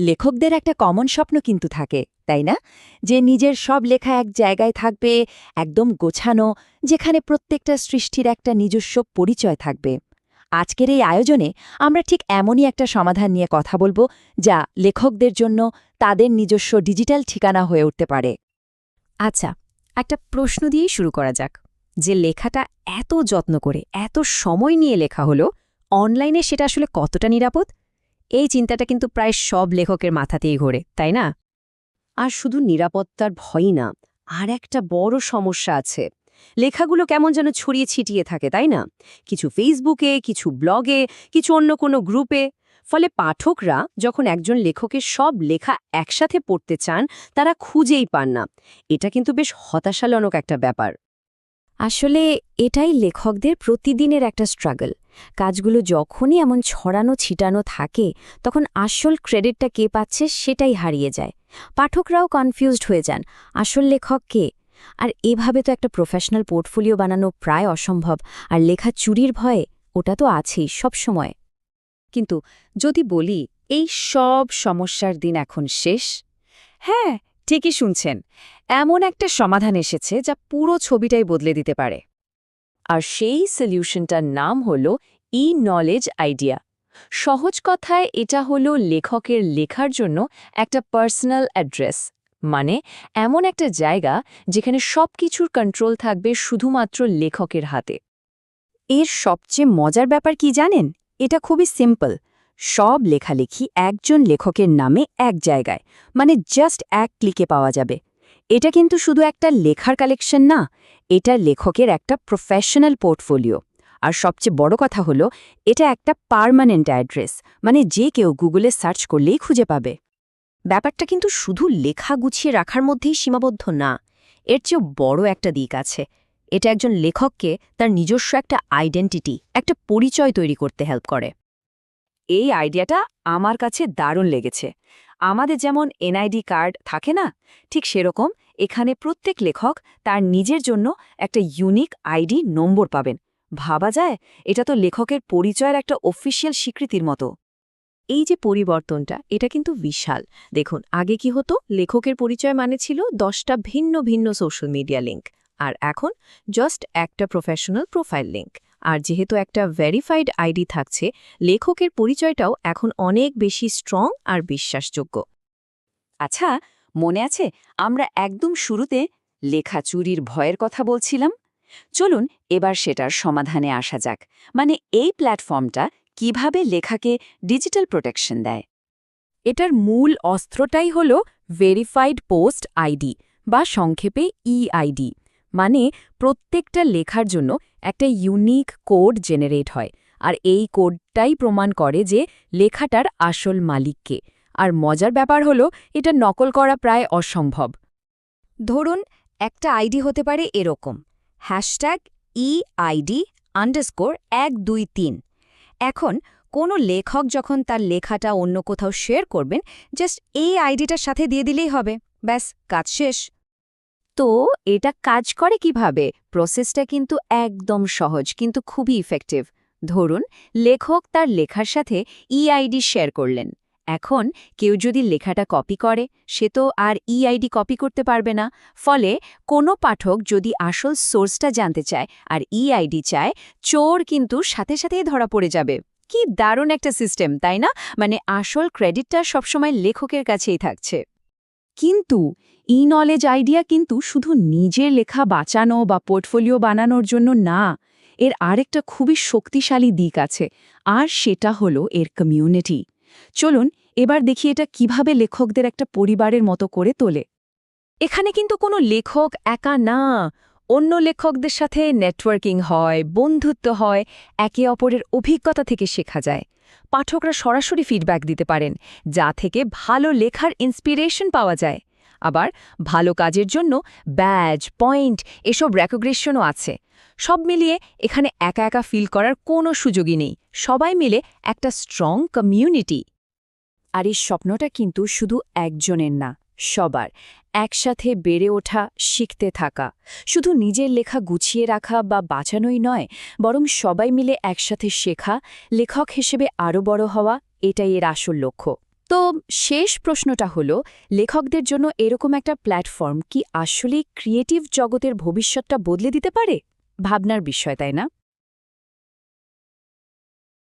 লেখকদের একটা কমন স্বপ্ন কিন্তু থাকে, তাই না? যে নিজের সব লেখা এক জায়গায় থাকবে, একদম গোছানো, যেখানে প্রত্যেকটা সৃষ্টির একটা নিজস্ব পরিচয় থাকবে। আজকের এই আয়োজনে আমরা ঠিক এমনই একটা সমাধান নিয়ে কথা বলব, যা লেখকদের জন্য তাদের নিজস্ব ডিজিটাল ঠিকানা হয়ে উঠতে পারে। আচ্ছা একটা প্রশ্ন দিয়েই শুরু করা যাক। যে লেখাটা এত যত্ন করে, এত সময় নিয়ে লেখা হলো, অনলাইনে সেটা আসলে কতটা নিরাপদ? এই চিন্তাটা কিন্তু প্রায় সব লেখকের মাথাতেই ঘোরে তাই না? আর শুধু নিরাপত্তার ভয়ই না আর একটা বড় সমস্যা আছে। লেখাগুলো কেমন যেন ছড়িয়ে ছিটিয়ে থাকে তাই না? কিছু ফেসবুকে কিছু ব্লগে কিছু অন্য কোনো গ্রুপে ফলে পাঠকরা যখন একজন লেখকের সব লেখা একসাথে পড়তে চান তারা খুঁজেই পান না। এটা কিন্তু বেশ হতাশাজনক একটা ব্যাপার। আসলে এটাই লেখকদের প্রতিদিনের একটা স্ট্রাগল কাজগুলো যখনই এমন ছড়ানো ছিটানো থাকে, তখন আসল ক্রেডিটটা কে পাচ্ছে সেটাই হারিয়ে যায়। পাঠকরাও কনফিউজড হয়ে যান, আসল লেখক কে? আর এভাবে তো একটা প্রফেশনাল পোর্টফোলিও বানানো প্রায় অসম্ভব, আর লেখা চুরির ভয়ে ওটা তো আছেই সবসময় কিন্তু যদি বলি, এই সব সমস্যার দিন এখন শেষ? হ্যাঁ ঠিকই শুনছেন। এমন একটা সমাধান এসেছে যা পুরো ছবিটাই বদলে দিতে পারে। আর সেই সলিউশনটার নাম হল ই নলেজ আইডিয়া সহজ কথায় এটা হলো লেখকের লেখার জন্য একটা পার্সোনাল অ্যাড্রেস মানে এমন একটা জায়গা যেখানে সব কিছুর কন্ট্রোল থাকবে শুধুমাত্র লেখকের হাতে। এর সবচেয়ে মজার ব্যাপার কি জানেন? এটা খুবই সিম্পল সব লেখালেখি একজন লেখকের নামে এক জায়গায় মানে জাস্ট এক ক্লিকে পাওয়া যাবে। এটা কিন্তু শুধু একটা লেখার কালেকশন না, এটা লেখকের একটা প্রফেশনাল পোর্টফোলিও আর সবচেয়ে বড় কথা হলো, এটা একটা পার্মানেন্ট অ্যাড্রেস মানে যে কেউ গুগলে সার্চ করলেই খুঁজে পাবে। ব্যাপারটা কিন্তু শুধু লেখা গুছিয়ে রাখার মধ্যেই সীমাবদ্ধ না, এর চেয়েও বড় একটা দিক আছে। এটা একজন লেখককে তার নিজস্ব একটা আইডেন্টিটি একটা পরিচয় তৈরি করতে হেল্প করে। এই আইডিয়াটা আমার কাছে দারুণ লেগেছে। আমাদের যেমন এনআইডি কার্ড থাকে না, ঠিক সেরকম এখানে প্রত্যেক লেখক তার নিজের জন্য একটা ইউনিক আইডি নম্বর পাবেন। ভাবা যায়? এটা তো লেখকের পরিচয়ের একটা অফিসিয়াল স্বীকৃতির মতো। এই যে পরিবর্তনটা, এটা কিন্তু বিশাল। দেখুন, আগে কি হতো? লেখকের পরিচয় মানে ছিল দশটা ভিন্ন ভিন্ন সোশ্যাল মিডিয়া লিঙ্ক আর এখন জাস্ট একটা প্রফেশনাল প্রোফাইল লিঙ্ক আর যেহেতু একটা ভেরিফাইড আইডি থাকছে, লেখকের পরিচয়টাও এখন অনেক বেশি স্ট্রং আর বিশ্বাসযোগ্য। আচ্ছা মনে আছে আমরা একদম শুরুতে লেখা চুরির ভয়ের কথা বলছিলাম? চলুন এবার সেটার সমাধানে আসা যাক। মানে এই প্ল্যাটফর্মটা কীভাবে লেখাকে ডিজিটাল প্রোটেকশন দেয়? এটার মূল অস্ত্রটাই হল ভেরিফাইড পোস্ট আইডি বা সংক্ষেপে ইআইডি মানে প্রত্যেকটা লেখার জন্য একটা ইউনিক কোড জেনারেট হয়। আর এই কোডটাই প্রমাণ করে যে লেখাটার আসল মালিককে আর মজার ব্যাপার হলো, এটা নকল করা প্রায় অসম্ভব। ধরুন, একটা আইডি হতে পারে এরকম। হ্যাশট্যাগ ইআইডি আন্ডারস্কোর এক দুই তিন। এখন, কোনো লেখক যখন তার লেখাটা অন্য কোথাও শেয়ার করবেন জাস্ট এই আইডিটার সাথে দিয়ে দিলেই হবে। ব্যাস, কাজ শেষ। তো এটা কাজ করে কীভাবে? প্রসেসটা কিন্তু একদম সহজ, কিন্তু খুবই ইফেক্টিভ ধরুন, লেখক তার লেখার সাথে ইআইডি শেয়ার করলেন। এখন কেউ যদি লেখাটা কপি করে, সে তো আর ইআইডি কপি করতে পারবে না। ফলে কোনো পাঠক যদি আসল সোর্সটা জানতে চায় আর ইআইডি চায়, চোর কিন্তু সাথে সাথেই ধরা পড়ে যাবে। কি দারুণ একটা সিস্টেম তাই না? মানে আসল ক্রেডিটটা সবসময় লেখকের কাছেই থাকছে। কিন্তু ই নলেজ আইডিয়া কিন্তু শুধু নিজের লেখা বাঁচানো বা পোর্টফোলিও বানানোর জন্য না, এর আরেকটা খুবই শক্তিশালী দিক আছে, আর সেটা হলো এর কমিউনিটি চলুন এবার দেখি এটা কীভাবে লেখকদের একটা পরিবারের মতো করে তোলে। এখানে কিন্তু কোনো লেখক একা না, অন্য লেখকদের সাথে নেটওয়ার্কিং হয়, বন্ধুত্ব হয়, একে অপরের অভিজ্ঞতা থেকে শেখা যায়। পাঠকরা সরাসরি ফিডব্যাক দিতে পারেন, যা থেকে ভালো লেখার ইন্সপিরেশন পাওয়া যায়। আবার ভালো কাজের জন্য ব্যাজ পয়েন্ট এসব রেকগ্রেশনও আছে। সব মিলিয়ে এখানে একা একা ফিল করার কোনো সুযোগই নেই। সবাই মিলে একটা স্ট্রং কমিউনিটি আর এই স্বপ্নটা কিন্তু শুধু একজনের না সবার, একসাথে বেড়ে ওঠা, শিখতে থাকা। শুধু নিজের লেখা গুছিয়ে রাখা বা বাঁচানোই নয়, বরং সবাই মিলে একসাথে শেখা, লেখক হিসেবে আরও বড় হওয়া, এটাই এর আসল লক্ষ্য। তো শেষ প্রশ্নটা হলো, লেখকদের জন্য এরকম একটা প্ল্যাটফর্ম কি আসলেই ক্রিয়েটিভ জগতের ভবিষ্যৎটা বদলে দিতে পারে? ভাবনার বিষয়, তাই না?